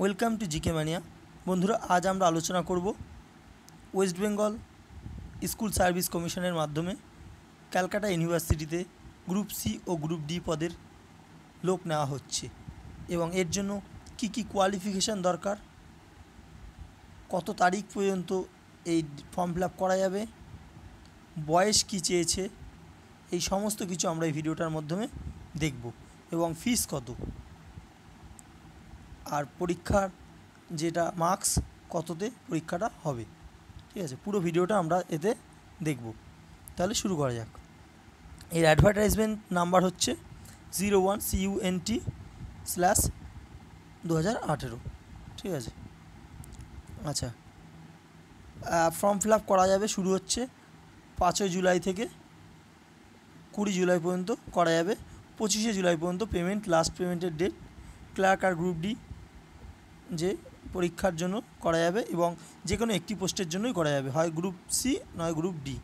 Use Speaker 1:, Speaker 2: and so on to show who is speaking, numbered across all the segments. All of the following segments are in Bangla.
Speaker 1: Welcome to GK mania. বন্ধুরা, আজ আমরা আলোচনা করব ওয়েস্ট বেঙ্গল স্কুল সার্ভিস কমিশনের মাধ্যমে ক্যালকাটা ইউনিভার্সিটিতে গ্রুপ সি ও গ্রুপ ডি পদের লোক নেওয়া হচ্ছে এবং এর জন্য কি কি কোয়ালিফিকেশান দরকার, কত তারিখ পর্যন্ত এই ফর্ম ফিল করা যাবে, বয়স কী চেয়েছে, এই সমস্ত কিছু আমরা এই ভিডিওটার মাধ্যমে দেখব এবং ফিস কত। আর পরীক্ষার যেটা মার্কস কততে পরীক্ষাটা হবে। ঠিক আছে? পুরো ভিডিওটা আমরা এতে দেখব। তাহলে শুরু করা যাক। এর অ্যাডভার্টাইজমেন্ট নাম্বার হচ্ছে zero one C U N T slash দু হাজার আঠেরো। ঠিক আছে? আচ্ছা। ফর্ম ফিল আপ করা যাবে, শুরু হচ্ছে পাঁচই জুলাই থেকে কুড়ি জুলাই পর্যন্ত করা যাবে। পঁচিশে জুলাই পর্যন্ত পেমেন্ট লাস্ট পেমেন্টের ডেট ক্লার্ক আর গ্রুপ ডি যে পরীক্ষার জন্য করা যাবে এবং যে কোনো একটি পোস্টের জন্যই করা যাবে। হয় গ্রুপ সি নয় গ্রুপ ডি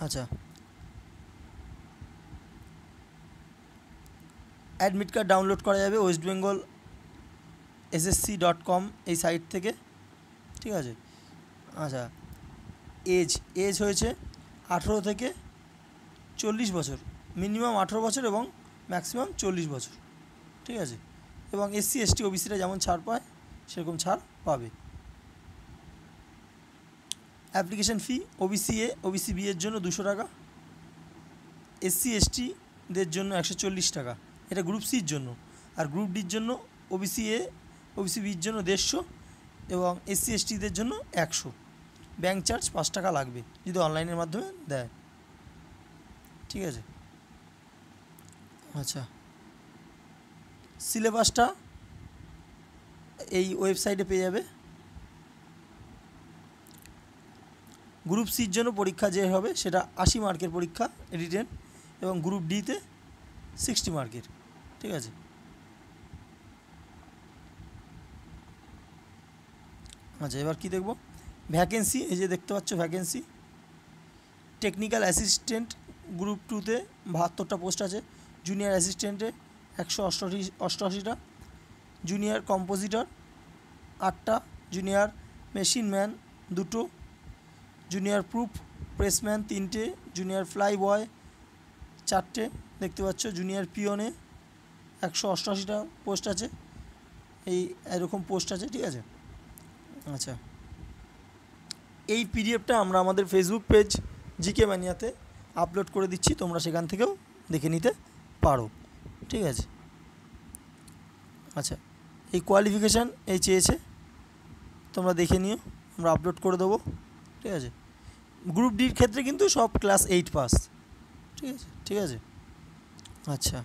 Speaker 1: আচ্ছা। অ্যাডমিট কার্ড ডাউনলোড করা যাবে West Bengal SSC dot com এই সাইট থেকে। ঠিক আছে? আচ্ছা। এজ এজ হয়েছে আঠেরো থেকে চল্লিশ বছর। মিনিমাম আঠেরো বছর এবং ম্যাক্সিমাম চল্লিশ বছর। ঠিক আছে? এবং এসসি এসটি ওবিসিরা যেমন ছাড় পায়, সেরকম ছাড় পাবে। Application fee OBC A OBC B এর জন্য দুশো টাকা এসসি এসটিদের জন্য একশো চল্লিশ টাকা। এটা গ্রুপ সির জন্য। আর গ্রুপ ডির জন্য ওবিসি এ ওবিসি বির জন্য দেড়শো এবং এসসি এসটিদের জন্য একশো। ব্যাঙ্ক চার্জ পাঁচ টাকা লাগবে, যদি অনলাইনের মাধ্যমে দেয়। ঠিক আছে? আচ্ছা। সিলেবাসটা এই ওয়েবসাইটে পেয়ে যাবে। গ্রুপ সির জন্য পরীক্ষা যে হবে সেটা আশি মার্কের পরীক্ষা রিটেন এবং গ্রুপ ডিতে সিক্সটি মার্কের, ঠিক আছে? আচ্ছা এবার কি দেখব? ভ্যাকেন্সি, এই যে দেখতে পাচ্ছ ভ্যাকেন্সি। টেকনিক্যাল অ্যাসিস্ট্যান্ট গ্রুপ টুতে বাহাত্তরটা পোস্ট আছে। জুনিয়র অ্যাসিস্ট্যান্টে একশো অষ্টআশি, অষ্টআশিটা। জুনিয়র কম্পোজিটর আটটা। জুনিয়র মেশিন ম্যান দুটো। জুনিয়র প্রুফ প্রেসম্যান তিনটে। জুনিয়র ফ্লাই বয় চারটে। দেখতে পাচ্ছ জুনিয়র পিওনে একশো অষ্টআশিটা পোস্ট আছে। এই এরকম পোস্ট আছে, ঠিক আছে? আচ্ছা। এই পিডিএফটা আমরা আমাদের ফেসবুক পেজ জিকে ম্যানিয়াতে আপলোড করে দিচ্ছি। তোমরা সেখান থেকেও দেখে নিতে পারো। ঠিক আছে। আচ্ছা এই কোয়ালিফিকেশান এই চেয়েছে, তোমরা দেখে নিও, আমরা আপলোড করে দেবো, ঠিক আছে। গ্রুপ ডির ক্ষেত্রে কিন্তু সব ক্লাস এইট পাস ঠিক আছে ঠিক আছে। আচ্ছা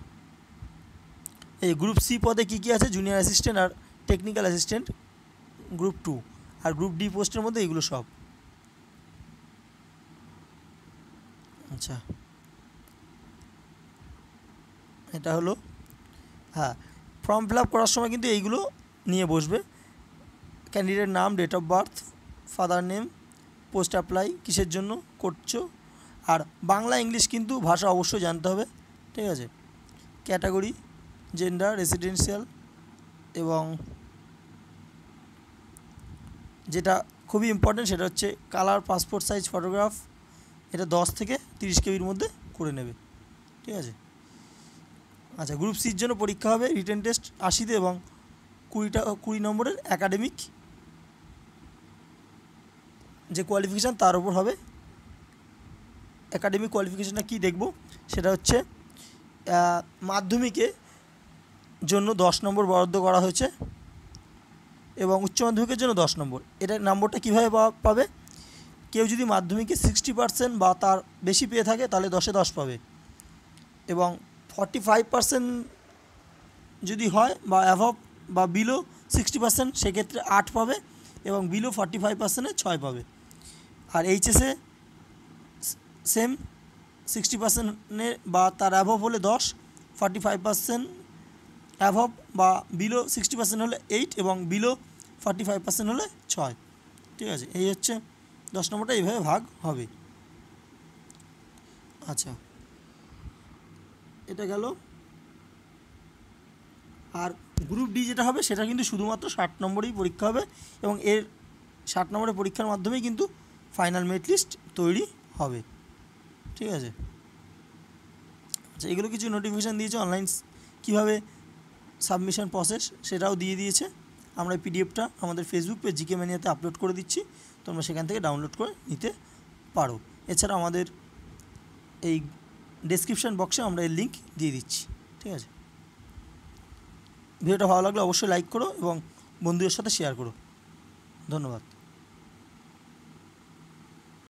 Speaker 1: এই গ্রুপ সি পদে কী কী আছে? জুনিয়র অ্যাসিস্ট্যান্ট আর টেকনিক্যাল অ্যাসিস্ট্যান্ট গ্রুপ টু আর গ্রুপ ডি পোস্টের মধ্যে এগুলো সব। আচ্ছা এটা হলো হ্যাঁ ফর্ম ফিল করার সময় কিন্তু এইগুলো নিয়ে বসবে। ক্যান্ডিডেট নাম date of birth father name post apply কিসের জন্য, করছ। আর বাংলা, ইংলিশ কিন্তু ভাষা অবশ্যই জানতে হবে, ঠিক আছে? ক্যাটাগরি জেন্ডার রেসিডেন্সিয়াল এবং যেটা খুবই ইম্পর্টেন্ট সেটা হচ্ছে কালার পাসপোর্ট সাইজ ফটোগ্রাফ এটা দশ থেকে তিরিশ কেবির মধ্যে করে নেবে, ঠিক আছে? আচ্ছা গ্রুপ সির জন্য পরীক্ষা হবে রিটেন টেস্ট আশিতে এবং কুড়িটা, কুড়ি নম্বরের একাডেমিক যে কোয়ালিফিকেশান তার উপর হবে। একাডেমিক কোয়ালিফিকেশানটা কী দেখব? সেটা হচ্ছে মাধ্যমিকে জন্য দশ নম্বর বরাদ্দ করা হয়েছে এবং উচ্চ মাধ্যমিকের জন্য দশ নম্বর। এটা নম্বরটা কীভাবে পাবে? কেউ যদি মাধ্যমিকে সিক্সটি পার্সেন্ট বা তার বেশি পেয়ে থাকে তাহলে দশে দশ পাবে এবং ফর্টি ফাইভ পার্সেন্ট যদি হয় বা অ্যাভব বা বিলো সিক্সটি পার্সেন্ট সেক্ষেত্রে আট পাবে এবং বিলো ফর্টি ফাইভ পার্সেন্টে ছয় পাবে। আর এইচএসে সেম সিক্সটি পার্সেন্টের বা তার অ্যাভব হলে দশ ফর্টি ফাইভ পার্সেন্ট অ্যাভব বা বিলো সিক্সটি পার্সেন্ট হলে এইট এবং বিলো ফর্টি ফাইভ পার্সেন্ট হলে ছয়। ঠিক আছে? এই হচ্ছে দশ নম্বরটা, এইভাবে ভাগ হবে। আচ্ছা। এটা গেল। আর গ্রুপ ডি যেটা হবে, সেটা কিন্তু শুধুমাত্র ষাট নম্বরেই পরীক্ষা হবে এবং এর ষাট নম্বরের পরীক্ষার মাধ্যমেই কিন্তু ফাইনাল মেরিট লিস্ট তৈরি হবে। ঠিক আছে? আচ্ছা এগুলো কিছু নোটিফিকেশান দিয়েছে অনলাইন কীভাবে সাবমিশন প্রসেস সেটাও দিয়ে দিয়েছে। আমরা পিডিএফটা আমাদের ফেসবুক পেজ জিকে ম্যানিয়াতে আপলোড করে দিচ্ছি, তোমরা সেখান থেকে ডাউনলোড করে নিতে পারো। এছাড়া আমাদের এই ডেসক্রিপশন বক্সে আমরা এর লিঙ্ক দিয়ে দিচ্ছি, ঠিক আছে? ভিডিওটা ভালো লাগলে অবশ্যই লাইক করো এবং বন্ধুদের সাথে শেয়ার করো। ধন্যবাদ।